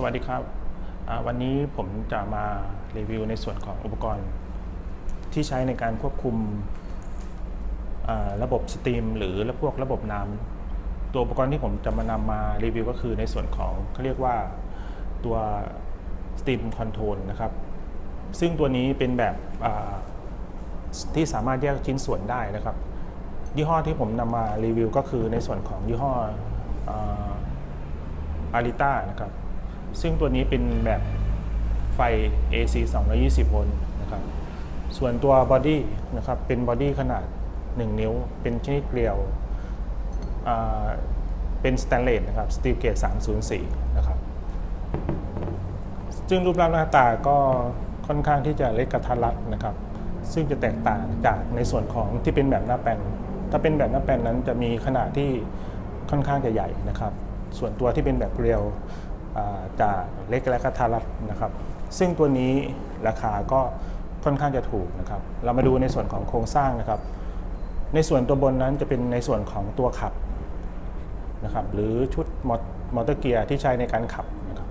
สวัสดีครับ วันนี้ผมจะมารีวิวในส่วนของอุปกรณ์ ที่ใช้ในการควบคุมระบบสตรีมหรือพวกระบบน้ำตัวอุปกรณ์ที่ผมจะมานำมารีวิวก็คือในส่วนของเขาเรียกว่าตัว Steam Control นะครับ ซึ่งตัวนี้เป็นแบบที่สามารถแยกชิ้นส่วนได้นะครับ ยี่ห้อที่ผมนำมารีวิวก็คือในส่วนของยี่ห้ออาริต้านะครับ ซึ่งตัวนี้เป็นแบบไฟ AC 220 โวลต์นะครับ ส่วนตัวบอดี้นะครับเป็นบอดี้ขนาด 1 นิ้ว เป็นชนิดเกลียว เป็นสแตนเลสนะครับสตีลเกต304 นะครับซึ่งรูปร่างหน้าตาก็ค่อนข้างที่จะเล็กกระทัดรัดนะครับ ซึ่งจะแตกต่างจากในส่วนของที่เป็นแบบหน้าแปลนถ้าเป็นแบบหน้าแปลนนั้นจะมีขนาดที่ค่อนข้างจะใหญ่นะครับ ส่วนตัวที่เป็นแบบเรียว อ่าจะเล็กและกระทัดรัดนะครับ ซึ่งตัวนี้ราคาก็ค่อนข้างจะถูกนะครับ เรามาดูในส่วนของโครงสร้างนะครับ ในส่วนตัวบนนั้นจะเป็นในส่วนของตัวขับนะครับ หรือชุดมอมอเตอร์เกียร์ที่ใช้ในการขับนะครับ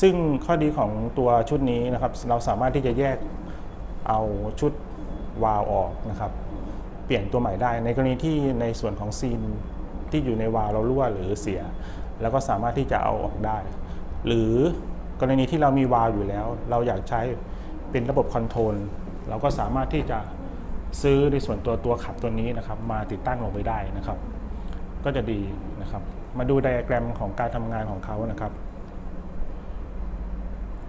ซึ่งข้อดีของตัวชุดนี้นะครับ เราสามารถที่จะแยกเอาชุดวาล์วออกนะครับ เปลี่ยนตัวใหม่ได้ ในกรณีที่ในส่วนของซีนที่อยู่ในวาล์วเรารั่วหรือเสีย แล้วก็สามารถที่จะเอาออกได้ หรือกรณีที่เรามีวาล์วอยู่แล้ว เราอยากใช้เป็นระบบคอนโทรลเราก็สามารถที่จะซื้อในส่วนตัวตัวขับตัวนี้นะครับ มาติดตั้งลงไปได้นะครับ ก็จะดีนะครับ มาดูไดอะแกรมของการทำงานของเขานะครับ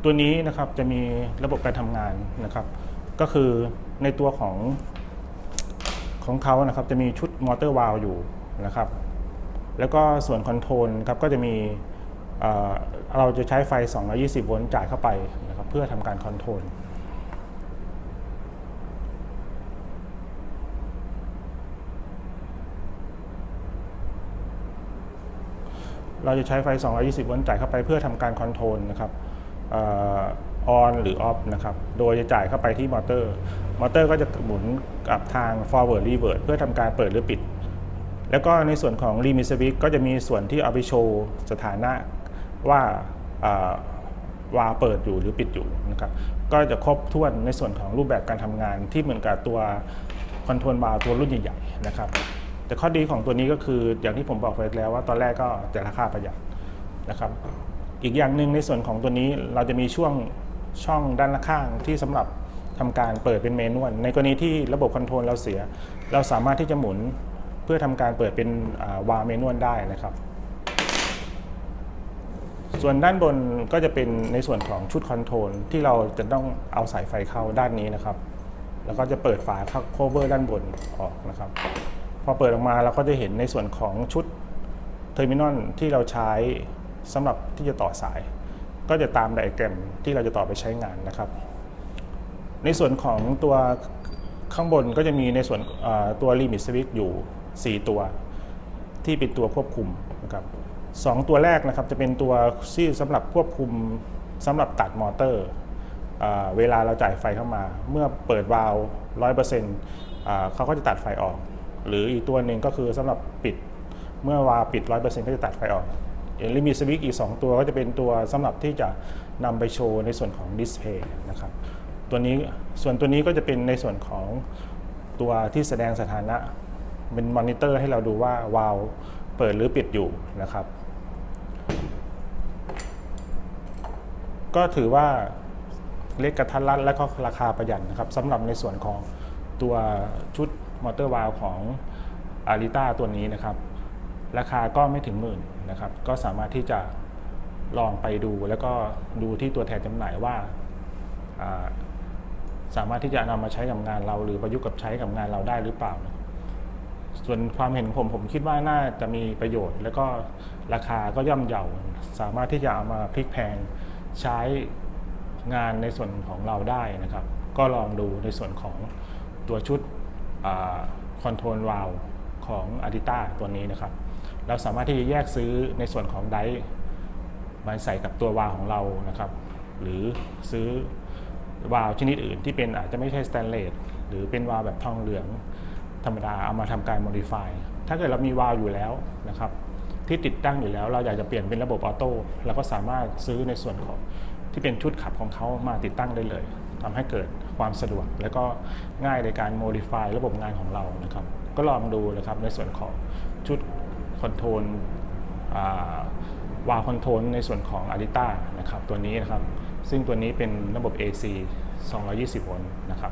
ตัวนี้นะครับจะมีระบบการทำงานนะครับ ก็คือในตัวของของเขานะครับจะมีชุดมอเตอร์วาลอยู่นะครับ แล้วก็ส่วนคอนโทรลครับก็จะมี เราจะใช้ไฟ 220 โวลต์จ่ายเข้าไปนะครับเพื่อทำการคอนโทรลเราจะใช้ไฟ 220 โวลต์จ่ายเข้าไปเพื่อทำการคอนโทรลนะครับออนหรือออฟนะครับ โดยจะจ่ายเข้าไปที่มอเตอร์ มอเตอร์ก็จะหมุนกับทาง forward reverse เพื่อทำการเปิดหรือปิด แล้วก็ในส่วนของ limit switch ก็จะมีส่วนที่เอาไปโชว์สถานะ ว่าวาเปิดอยู่หรือปิดอยู่นะครับก็จะครบถ้วนในส่วนของรูปแบบการทำงานที่เหมือนกับตัวคอนโทรลวาล์ตัวรุ่นใหญ่ๆนะครับแต่ข้อดีของตัวนี้ก็คืออย่างที่ผมบอกไปแล้วว่าตอนแรกก็จะราคาประหยัดนะครับอีกอย่างหนึ่งในส่วนของตัวนี้เราจะมีช่วงช่องด้านข้างที่สำหรับทำการเปิดเป็นเมนวลในกรณีที่ระบบคอนโทรลเราเสีย เราสามารถที่จะหมุนเพื่อทำการเปิดเป็นวาเมนวลได้นะครับ ส่วนด้านบนก็จะเป็นในส่วนของชุดคอนโทรลที่เราจะต้องเอาสายไฟเข้าด้านนี้นะครับ แล้วก็จะเปิดฝาโคเวอร์ด้านบนออกนะครับ พอเปิดออกมาเราก็จะเห็นในส่วนของชุดเทอร์มินอลที่เราใช้สำหรับที่จะต่อสาย ก็จะตามไดอะแกรมที่เราจะต่อไปใช้งานนะครับ ในส่วนของตัวข้างบนก็จะมีในส่วนตัวลิมิตสวิตอยู่ 4 ตัว ที่เป็นตัวควบคุมนะครับ สองตัวแรกนะครับจะเป็นตัวที่สำหรับควบคุมสำหรับตัดมอเตอร์ เวลาเราจ่ายไฟเข้ามา เมื่อเปิดวาล์วร้อยเปอร์เซ็นต์เขาก็จะตัดไฟออก หรืออีกตัวหนึ่งก็คือสำหรับปิดเมื่อวาล์วปิดร้อยเปอร์เซ็นต์ก็จะตัดไฟออกลิมิตสวิตอีก 2 ตัวก็จะเป็นตัวสำหรับที่จะนำไปโชว์ในส่วนของดิสเพย์นะครับตัวนี้ส่วนตัวนี้ก็จะเป็นในส่วนของตัวที่แสดงสถานะ เป็นมอนิเตอร์ให้เราดูว่าวาล์วเปิดหรือปิดอยู่นะครับ ก็ถือว่าเล็กกระทัดรัดและก็ราคาประหยัดนะครับสำหรับในส่วนของตัวชุดมอเตอร์วาลของอาริต้าตัวนี้นะครับ ราคาก็ไม่ถึงหมื่นนะครับ ก็สามารถที่จะลองไปดูแล้วก็ดูที่ตัวแทนจำหน่ายว่าาสามารถที่จะนำมาใช้กับงานเรา หรือประยุกต์กับใช้กับงานเราได้หรือเปล่า ส่วนความเห็นของผมผมคิดว่าน่าจะมีประโยชน์ แล้วก็ราคาก็ย่อมเยาสามารถที่จะเอามาพลิกแพง ใช้งานในส่วนของเราได้นะครับ ก็ลองดูในส่วนของตัวชุดคอนโทรลวาลของ a d i t a ตัวนี้นะครับ เราสามารถที่จะแยกซื้อในส่วนของไดร์มาใส่กับตัววาลของเรานะครับ หรือซื้อวาล์วชนิดอื่นที่เป็นอาจจะไม่ใช่สแตนเลสหรือเป็นวาล์วแบบทองเหลืองธรรมดาเอามาทำการ modify ถ้าเกิดเรามีวาล์วอยู่แล้วนะครับ ที่ติดตั้งอยู่แล้ว เราอยากจะเปลี่ยนเป็นระบบออโต้เราก็สามารถซื้อในส่วนของที่เป็นชุดขับของเขามาติดตั้งได้เลยทำให้เกิดความสะดวก และก็ง่ายในการโมดิฟายระบบงานของเรานะครับ ก็ลองดูนะครับในส่วนของชุดคอนโทรลวาคอนโทรลในส่วนของ a r i t a นะครับตัวนี้นะครับ ซึ่งตัวนี้เป็นระบบ AC 220 โวลต์นะครับ